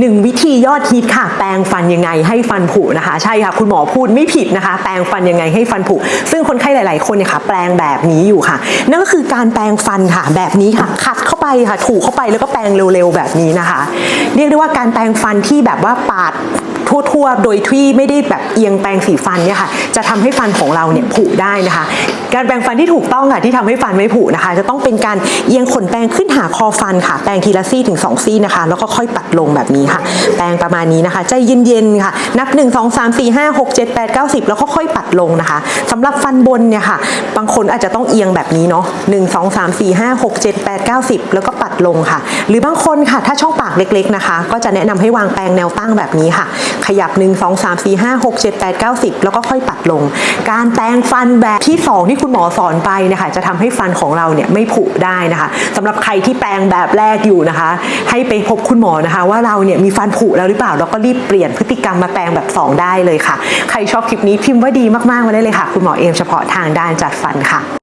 หนึ่งวิธียอดฮิตค่ะ แปรงฟันยังไงให้ฟันผุนะคะ ใช่ค่ะ คุณหมอพูดไม่ผิดนะคะ แปรงฟันยังไงให้ฟันผุ ซึ่งคนไข้หลาย ๆ คนเนี่ยค่ะ แปรงแบบนี้อยู่ค่ะ นั่นก็คือการแปรงฟันค่ะ แบบนี้ค่ะ ขัดเข้าไปค่ะ ถูเข้าไปแล้วก็แปรงเร็ว ๆ แบบนี้นะคะ เรียกได้ว่าการแปรงฟันที่แบบว่าปาดทั่ว ๆ โดยที่ไม่ได้แบบเอียงแปรงสีฟันเนี่ยค่ะ จะทำให้ฟันของเราเนี่ยผุได้นะคะ การแปรงฟันที่ถูกต้องค่ะที่ทำให้ฟันไม่ผุนะคะ จะต้องเป็นการเอียงขนแปรงขึ้นหาคอฟันค่ะ แปรงทีละซี่ถึง 2 ซี่นะคะ แล้วก็ค่อยปัดลงแบบนี้ค่ะ แปรงประมาณนี้นะคะ ใจเย็นๆค่ะ นับ 1 2 3 4 5 6 7 8 9 10 แล้วก็ค่อยปัดลงนะคะสำหรับฟันบนเนี่ยค่ะ บางคนอาจจะต้องเอียงแบบนี้เนาะ1 2 3 4 5 6 7 8 9 10 แล้วก็ปัดลงค่ะ หรือบางคนค่ะ ถ้าช่องปากเล็กๆนะคะ ก็จะแนะนำให้วางแปรงแนวตั้งแบบนี้ค่ะ ขยับ 1 2 3 4 5 6 7 8 9 10 แล้วก็ค่อยปัดลง การแปรงฟันแบบที่ 2 ที่คุณหมอสอนไปนะคะ จะทำให้ฟันของเราเนี่ยไม่ผุได้นะคะสำหรับใครที่แปลงแบบแรกอยู่นะคะ ให้ไปพบคุณหมอนะคะ ว่าเราเนี่ยมีฟันผุแล้วหรือเปล่าแล้วก็รีบเปลี่ยนพฤติกรรมมาแปลงแบบ 2 ได้เลยค่ะ ใครชอบคลิปนี้พิมพ์ว่าดีมากๆมาได้เลยค่ะ คุณหมอเอมเฉพาะทางด้านจัดฟันค่ะ